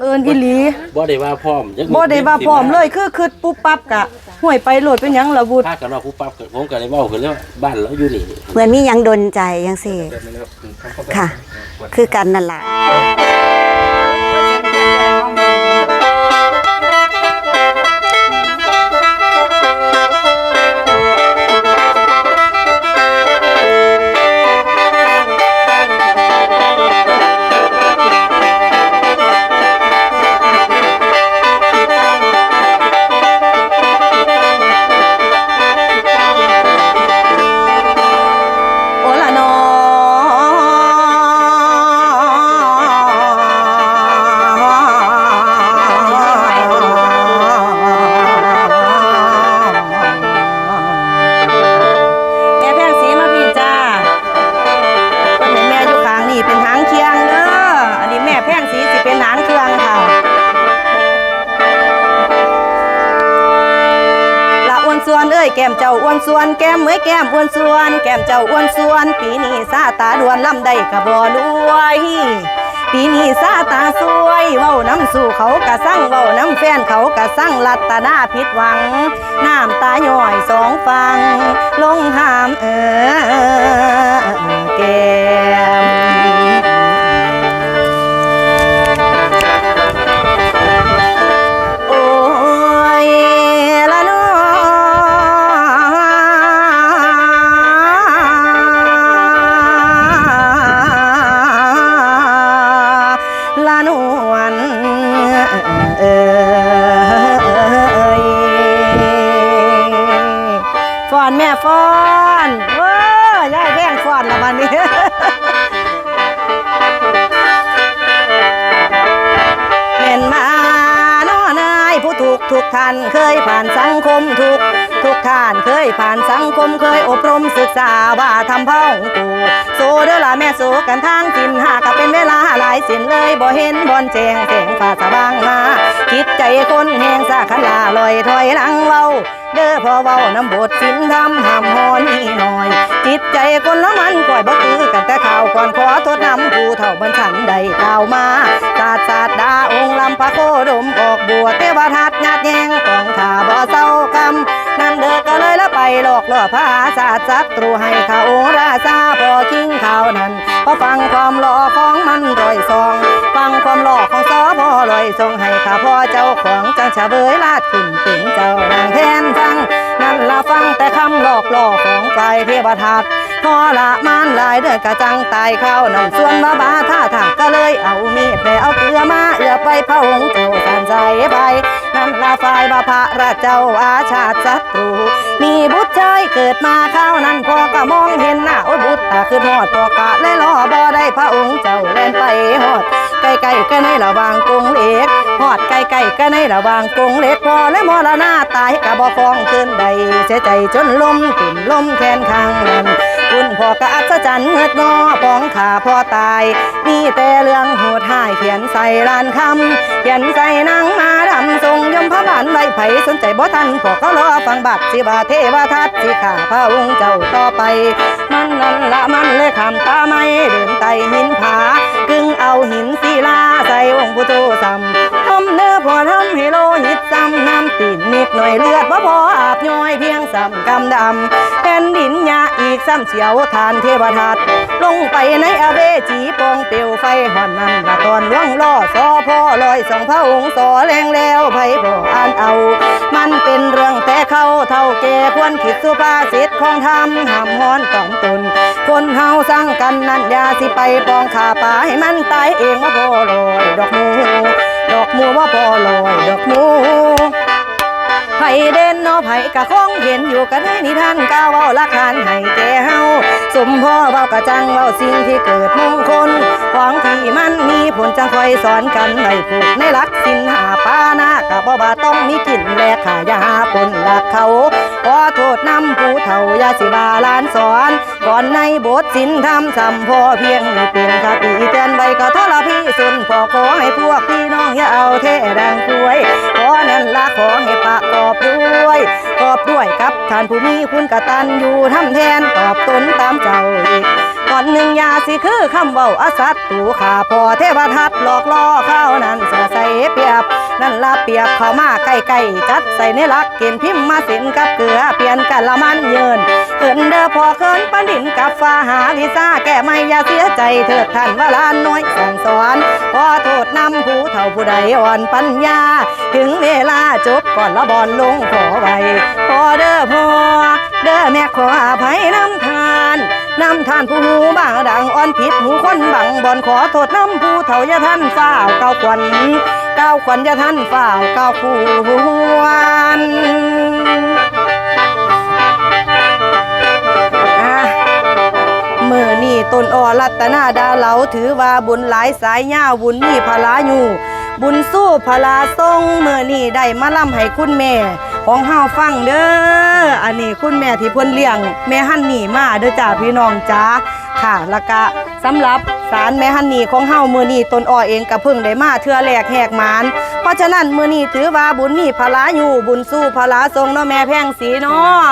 เอินอีหลีบ่ได้ว่าพร้อมจักบ่ได้ว่าพร้อมเลยคือคือปุ๊บปั๊บกะห่วยไปโหลดเป็นหยังละวุฒพากันว่าผู้ปรับก็ผมก็เลยเว้ากันแล้วบ้านเราอยู่นี่เหมือนมีหยังดนใจยังสิค่ะ คือกันนั่นล่ะ ส่วนแก้มเอ้ยแก้มอ้วนส่วน แก้มเจ้าอ้วนส่วน ปีนี้ซาตาดวนลำได้กะบ่รวยปีนี้ซาตาสวยเว้าน้ำสู่เขากะสั่งเว้าน้ำแฟนเขากะสั่งลัตตานาผิดหวัง น้ำตาย่อยสองฟัง ลงหามเออแก้ม ฟ้อนแม่ฟ้อนเว้ยายแพงฟ้อนละมันนี้เห็นมาน้อนายผู้ถูกทุกท่านเคยผ่านสังคมทุกทุกท่านเคยผ่านสังคมเคยอบรมศึกษาว่าทำพ่องกูโซเดอละแม่โซกันทางสินหาก็เป็นเวลาหลายสินเลยบ่เห็นบอนแจงแสงฟ้าสว่างมา คิดใจคนแหงสาขลาลอยถอยหลังเว้า พอเว้าน้ำบทสินทำห้ำฮอนนี่หน่อย จิตใจคนละมันก่อยบ่คือกันแต่ข่าวก่อนขอโทษนำผู้เท่าบรรฉันใดกล่าวมาศาสตร์ศาสดาองค์ลำพระโคดมออกบัวเทวทัตญาติแยงกองข่าบ่เศร้ากำนั่นเด้อก็เลยละไปหลอกล่อพาศาสตร์ศัตรูให้ข้าองราชาพอคิงข่าวนั้นพอฟังความหล่อของมันรอยซอง ฟังความหล่อ ของสอพอลอยทรงให้ข้าพ่อเจ้าของจังเฉเบยลาดขึ้นเป็นเจ้าดังแทนฟัง นั่นละฟังแต่คำหลอกล่อของไฟเทวทัตพอละมานลายเดือนกระจังตายเข้านั่นส่วนมาบาท่าทางก็เลยเอามีดไปเอาเกลือมาเอือไปพระองค์เจ้าสันใจไปนั่นละฝ่ายบาพระราเจ้าอาชาติศัตรู มีบุตรชายเกิดมาเข้านั้นพอก็มองเห็นหน้าโอ้บุตรตาขึ้นหอดพอกะเลยรอบ่ได้พระองค์เจ้าแล่นไปหอด ใกล้ๆก็ในระวางกรงเล็กหอดใกล้ๆก็ในระวางกรงเล็กพอและมรณาตายกะบ่ฟองขึ้นใดเสียใจจนลมติ่มลมแขนข้างนั้นคุณพ่อกะอัศจรรย์เงิดงอปองขาพ่อตาย มีแต่เรื่องโหดหายเขียนใส่ลานคำเขียนใส่นางมาดำทรงยมพระบานไว้ไผสนใจบ่ทันพวกก็รอฟังบัตรสิบาเทวทัตสิขาพระองค์เจ้าต่อไป มันนั่นละมันเลยขำตาไม่เดินไตหินผา กึ่งเอาหินศิลาใส่องค์พุทโธซ้ำทำเนื้อพอทำให้โลหิตซ้ำน้ำติดนิดหน่อยเลือดบ่พออาบย้อยเพียงซ้ำกำดำแผ่นดินยาอีกซ้ำเสียวทานเทวทัตลงไปในอาเวจีปองเปลวไฟหอนนั่นละตอนล่วงล่อสอพ่อลอยสองพระองค์สอแรงแล้วไผบ่อ่านเอา มันเป็นเรื่องแต่เขาเท่าแก่ควรคิดสุภาษิตของธรรมห้ามฮ้อนต้องตน คนเฮาสร้างกันนั่นยาสิไปปองขาป่าให้มันตายเองว่าพอลอยดอกมูดอกมูว่าพอลอยดอกมูไผเด่นเนาะไผกะคงเห็นอยู่กันให้นิทานก้าวเว้าละคานให้แก่เฮาสมพ่อเว้ากะจังเว้าสิ่งที่เกิดมงคลของที่มันมีผลจังคอยสอนกันให้ผูกในหลักสินหาปานากะบ่บาต้องมีกินแลกขายาปนหลักเขาขอโทษนำผู้เฒ่ายาสิบาลานสอน ก่อนในบทสินธรรมสำพอเพียงให้เป็นคติเตือนไว้ก็ทรพีสุนพอขอให้พวกพี่น้องอย่าเอาเทดังกล้วยขอนั่นละขอให้ปะกอบด้วยกอบด้วยกับท่านผู้มีคุณกตันอยู่ทำแทนตอบตนตามเจ้าอีกก่อนหนึ่งยาสิคือคำเว้าอสัตตูขาพอเทวทัตหลอกล่อข้าวนั้นเสอใส่นั่นละเปียกเข้ามาใกล้ๆจัดใส่ในลักเกณฑ์พิมพ์มาส้นกับเกลือเปลี่ยนกันละมันเยิน เอินเด้อพอเคินปันดินกับฟ้าหาวิซาแก้ไม่อย่าเสียใจเถิดท่านว่าลานน้อยสั่งสอนขอโทษนำผู้เฒ่าผู้ใดอ่อนปัญญา ถึงเวลาจบก่อนละบอลลงขอไว้พอเด้อพอเด้อแม่ขออภัยน้ำทานน้ำทานผู้หูบางดังอ่อนผิดหูคนบังบอนขอโทษน้ำผู้เฒ่าอย่าท่านฝ้าวเก้าวขวัญเก้าวขวัญอย่าท่านฝ้าวเก้าวคู่วัน ตนอ้อรัตนาดาเหลาถือว่าบุญหลายสายย่าบุญมีพลาอยู่บุญสู้พลาทรงเมื่อนี่ได้มาล่ำให้คุณแม่ ของเฮาฟังเด้ออันนี้คุณแม่ที่เพิ่นเลี้ยง แม่ฮันนี่มาเด้อจ้าพี่น้องจ้าค่ะล้วก็สำหรับสารแม่ฮันนี่ของเฮามือนี้ต้นอ้อเองก็เพิ่งได้มาเทื่อแรกแหกมานเพราะฉะนั้นมือนี้ถือว่าบุญมีพลาอยู่บุญสู้พลาทรงเนาะแม่แพงสีเนาะ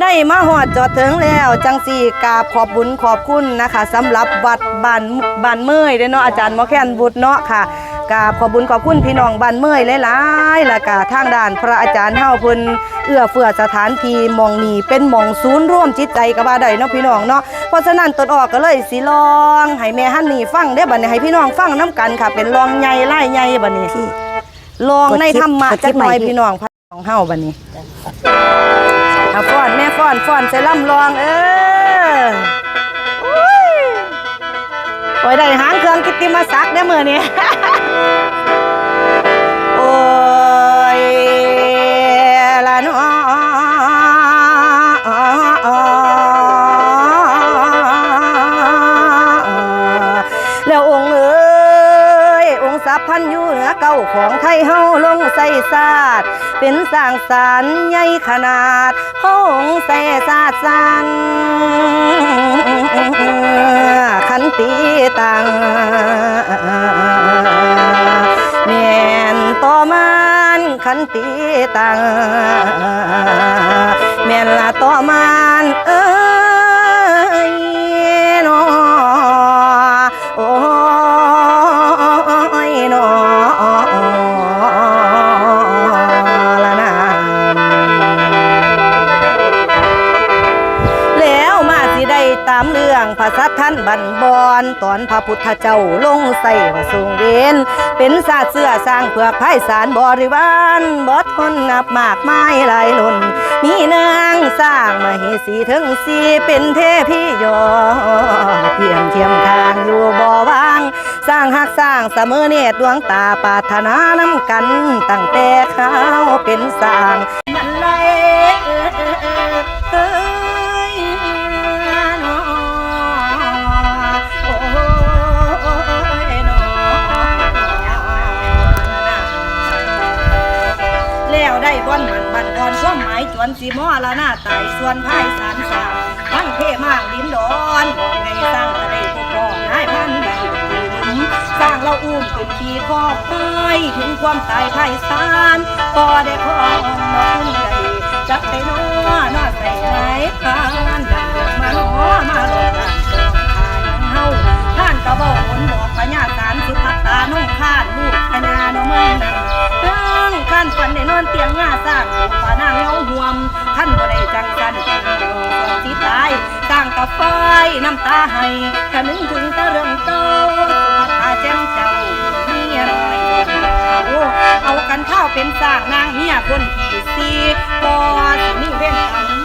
ได้มาหอดจอดถึงแล้วจังสี่กราบขอบบุญขอบคุณนะคะสำหรับวัดบ้านบ้านเมยเด้อเนาะอาจารย์หมอแคนบุตรเนาะค่ะกราบขอบบุญขอบคุณพี่น้องบ้านเมยหลายๆแล้วก็ทางด้านพระอาจารย์เฮาเพิ่นเอื้อเฟื้อสถานที่หมองนี้เป็นหมองศูนย์ร่วมจิตใจก็ว่าได้เนาะพี่น้องเนาะเพราะฉะนั้นตนออกก็เลยสิลองให้แม่ฮันนี่ฟังได้อบัดนี้ให้พี่น้องฟังน้กันค่ะ เป็นลองใหญ่ไล่ใหญ่บัดนี้พี่ลองในธรรมะกดคลิจัปกหน่อยใหม่พี่พี่น้องพระของเฮาบัดนี้ เอาฟ้อนแม่ฟ้อนฟ้อนใส่ลำลองเอออุ้ยโอ้ยได้หางเครื่องกิติมาศักได้อมื้อนี้โอ้ยละนาะแล้วองค์เอ้ยองค์สัพพันอยู่เหนือเก่าของไทยเฮาลงใส่ศาสตร์ เป็นสร้างสรรค์ใหญ่ขนาดพระองค์ใส่ศาสตร์สังขันตีตังแม่นต่อมันขันตีตังแม่นละต่อมันเออ อนตอนพระพุทธเจ้าลงใส่ว่าทรงเวนเป็นศาสตร์เสื้อสร้างเผือกไพศาลบริวารบดคนนับมากมายหลายหล่นมีนางสร้างมาเหสีถึงสีเป็นเทพียอเทียมเทียมทางอยู่บ่อวาง สร้างหักสร้างเสมอเนตรดวงตาปาถนาน้ำกันตั้งแต่เขาวเป็นสร้าง วามหมายจวนสีมอละหน้าตายส่วนภายสารสามทั้งเทมากดินดอนบอกไงสร้างก็ได้พบพ่อนายพันธุ์สร้างเราอุ้มขึ้นขี่คอบไปถึงความตายภายสารก็ได้ขอน้องใดจับไปน้อนอใส่ไหนทานดังมานอมาหลอกกันเฮาท่านก็บอกหนบอกพญาสารสุภัตตาน้องานฝันได้นอนเตียงง่าสร้างผูกผานางเงาห่วมท่านบ่ได้จังกันส่วนที่ตายสร้างกับไฟน้ำตาให้ถ้านึกถึงแต่เรื่องเก่าตตาแจ้งเจ้าเมีรอยเอาเอากันข้าวเป็นสร้างนางเมียคนขี่ซีพอสิมีเว้นกร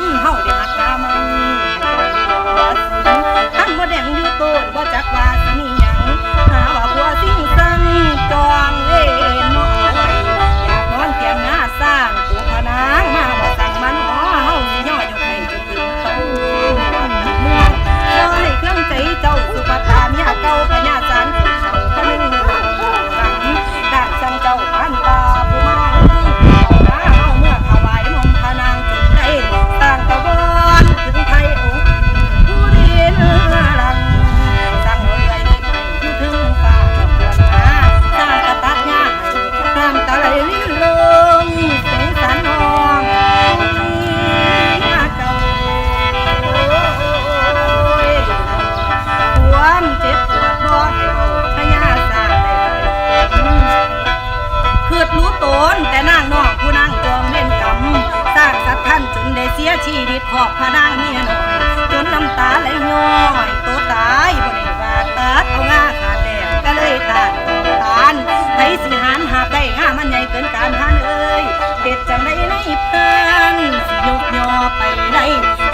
ากได้งามันใหญ่เกินการทานเอ้ยเด็ดจังได้ในพันสิยกยอไปได้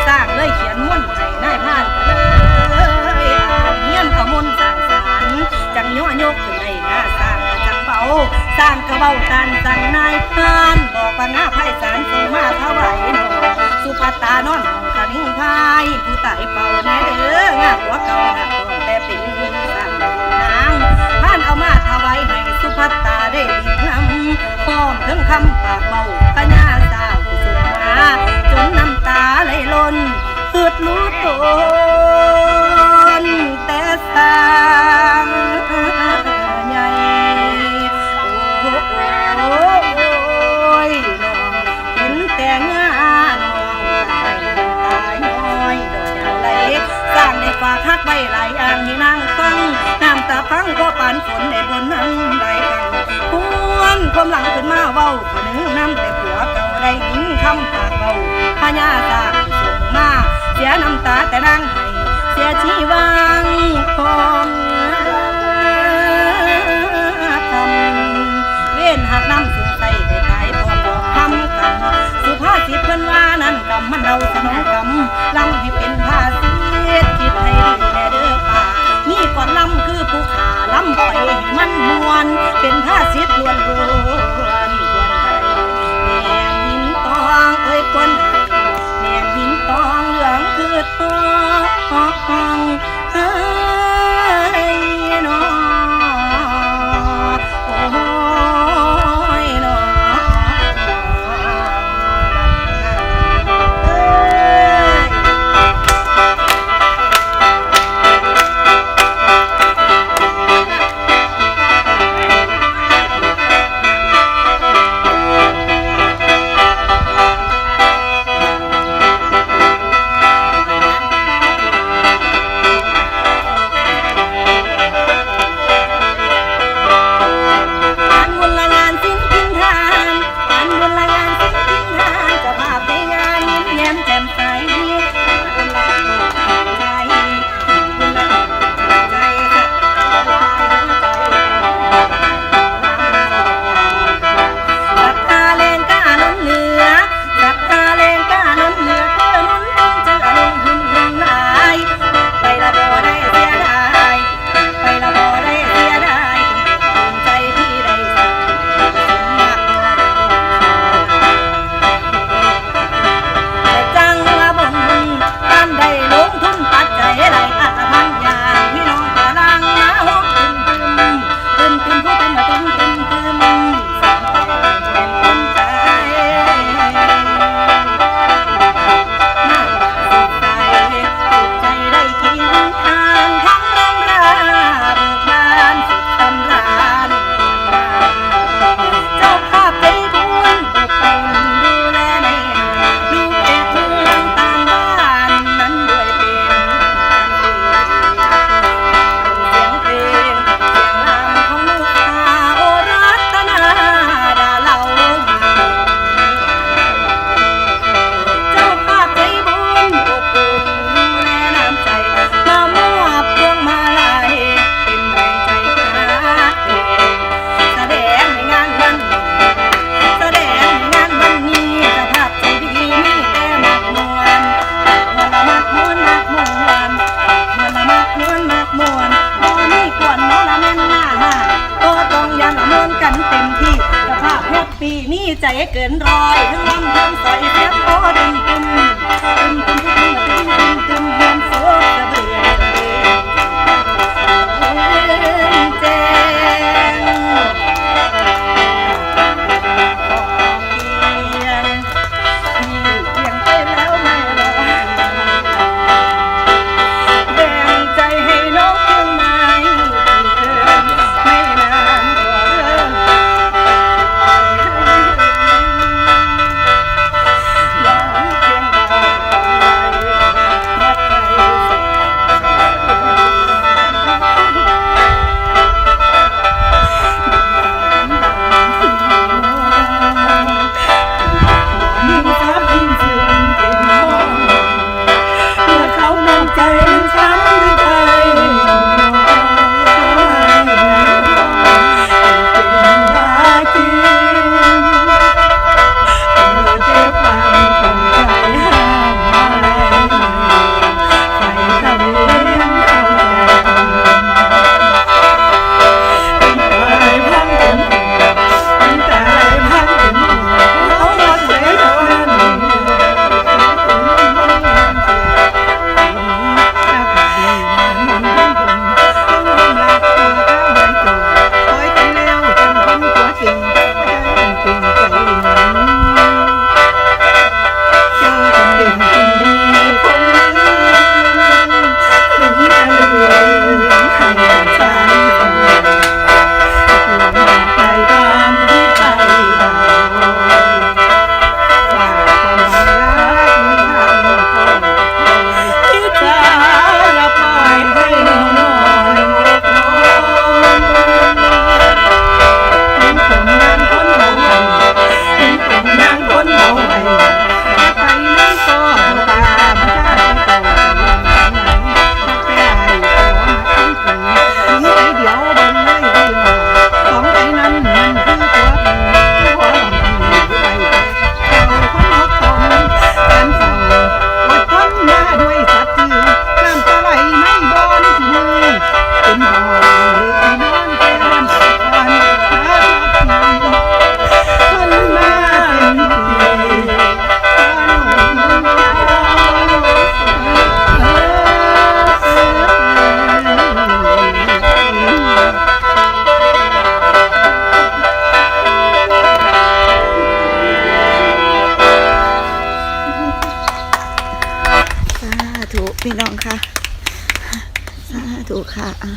สร้างเลยเขียนมุ่นให้นายพานเลยอ่านเฮียนเอามนต์สร้างสรรค์จังย่อยกขึ้นในงาสร้างก็จังเบาสร้างกระเบ้าตันสั่งนายพานบอกว่าหน้าไพศาลสูมาถวายหนอสุภัตตานอนห้องกระดิ่งพายผู้ตายเป่าแน่เด้องาหัวเก่าหนัวแต่เป็นสั่งนางผ่านเอามาถวายให้ พัตตาได้ลีนำพร้อมทั้งคำปากเบาขยาำตาแต่นางเสียชีวังของทำเว้นหักน้ำสุขใส่ได้ตายพร้อมดอกคำกันสุภาษิตเพิ่นว่านั้นกำมันเราสนองกำลำให้เป็นภาษีคิดให้ดีแน่เด้อป่านี่ก่อนลำคือผู้ขาลำไปให้มันมวน เป็นภาษิตล้วนล้วนกวนไทยแม่หินตองเอ้ยกวนไทยแม่หินตอง เหลืองคือองเอ้ย ปีนี้ใจเกินร้อยทั้งลำทั้งใส่เสียงโอดึงตึมตึมตึมตึมตึม พี่น้องค่ะสาธุค่ะอะ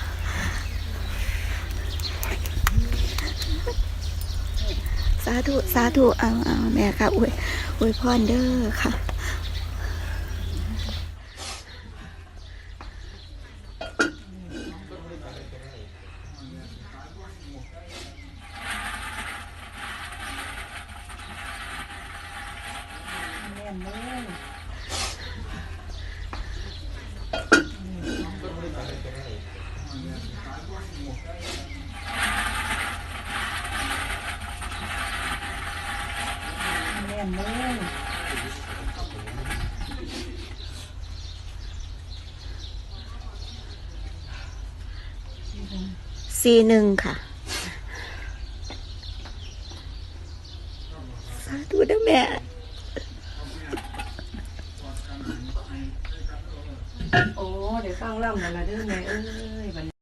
สาธุ สาธุเอาเอาแม่ค่ะอวยอวยพรเด้อค่ะ สี่หนึ่งค่ะ